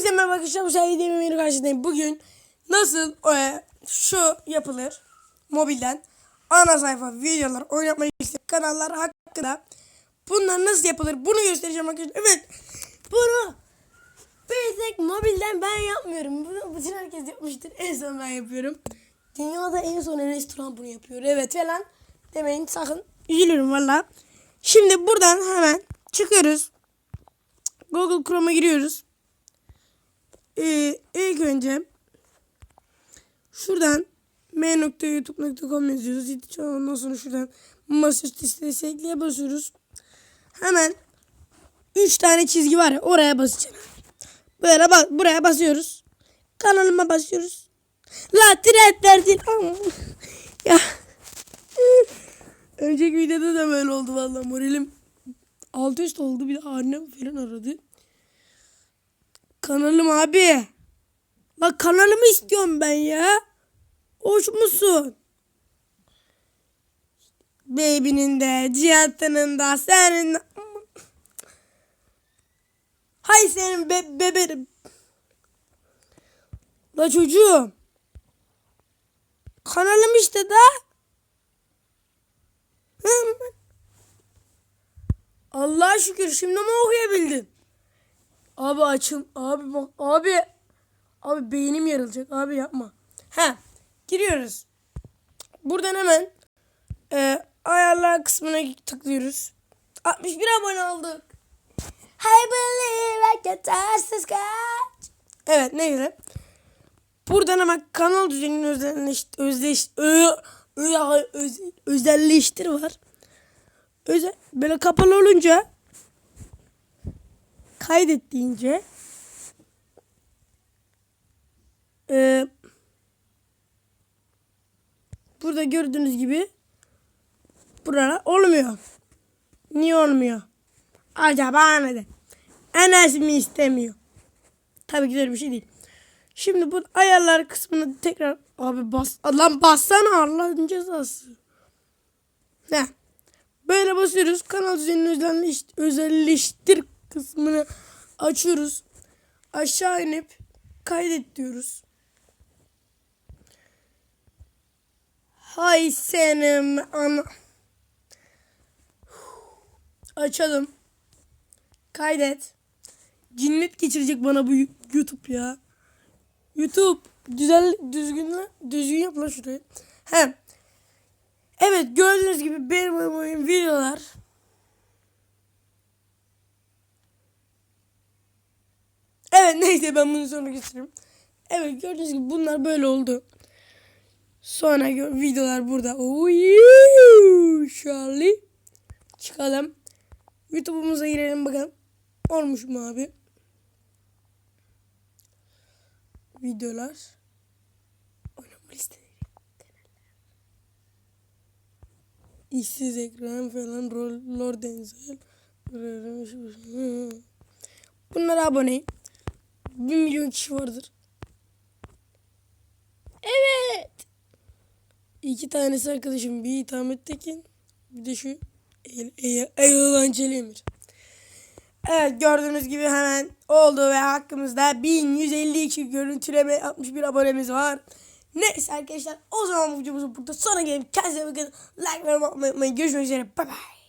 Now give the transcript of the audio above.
Hepinize merhaba arkadaşlar. Bu sefer videomun yeni karşınızdayım. Bugün nasıl e, şu yapılır mobilden ana sayfa videolar oynatmayı isteyen kanallar hakkında bunlar nasıl yapılır bunu göstereceğim arkadaşlar. Evet bunu bir tek mobilden ben yapmıyorum. Bunu bütün herkes yapmıştır. En son ben yapıyorum. Dünyada en son Enes Turan bunu yapıyor. Evet falan demeyin sakın. Üzülürüm valla. Şimdi buradan hemen çıkıyoruz. Google Chrome'a giriyoruz. Ee, ilk önce şuradan m.youtube.com yazıyoruz. Ondan sonra şuradan masaüstü sitesi ekleye basıyoruz. Hemen 3 tane çizgi var ya oraya basacağım. Böyle bak buraya basıyoruz. Kanalıma basıyoruz. La tret verdin. ya. Önceki videoda da böyle oldu vallahi moralim alt üst oldu. Bir de annem falan aradı. Kanalım abi. Bak kanalımı istiyorum ben ya. Hoş musun? Baby'nin de, Cihat'ının da, senin de. Hay senin be beberim. La çocuğum. Kanalım işte da. Allah'a şükür şimdi mi okuyabildin? Abi açın. Abi bak. Abi. Abi beynim yarılacak. Abi yapma. He. Giriyoruz. Buradan hemen e, ayarlar kısmına tıklıyoruz. 61 abone olduk. I believe I can touch the sky. Evet neyse. Buradan hemen kanal düzenini özelleş, özleş, ö, ö, öz, özelleştir var. Özel, böyle kapalı olunca kaydet deyince e, burada gördüğünüz gibi burada olmuyor. Niye olmuyor? Acaba neden? Enes mi istemiyor? Tabii ki öyle bir şey değil. Şimdi bu ayarlar kısmını tekrar abi bas lan bassana Allah'ın cezası. Ne? Böyle basıyoruz. Kanal düzenini özelleştir kısmını açıyoruz. Aşağı inip kaydet diyoruz. Hay senin ana. Açalım. Kaydet. Cinnet geçirecek bana bu YouTube ya. YouTube güzel düzgün düzgün yap lan şurayı. He. Evet gördüğünüz gibi benim oyun videolar neyse ben bunu sonra göstereyim. Evet gördüğünüz gibi bunlar böyle oldu. Sonra videolar burada. Uyuu, Charlie. Çıkalım. YouTube'umuza girelim bakalım. Olmuş mu abi? Videolar. Oynama listeleri. İşsiz ekran falan. Lord Denzel. Bunlara abone. 1 milyon kişi vardır. Evet. İki tanesi arkadaşım. Bir Ahmet Tekin. Bir de şu Eylül Çelimir. Evet gördüğünüz gibi hemen oldu ve hakkımızda 1152 görüntüleme 61 abonemiz var. Neyse arkadaşlar o zaman bu videomuzu burada sonra gelip kendinize bakın. Like ve unutmayın. Görüşmek üzere. Bye bye.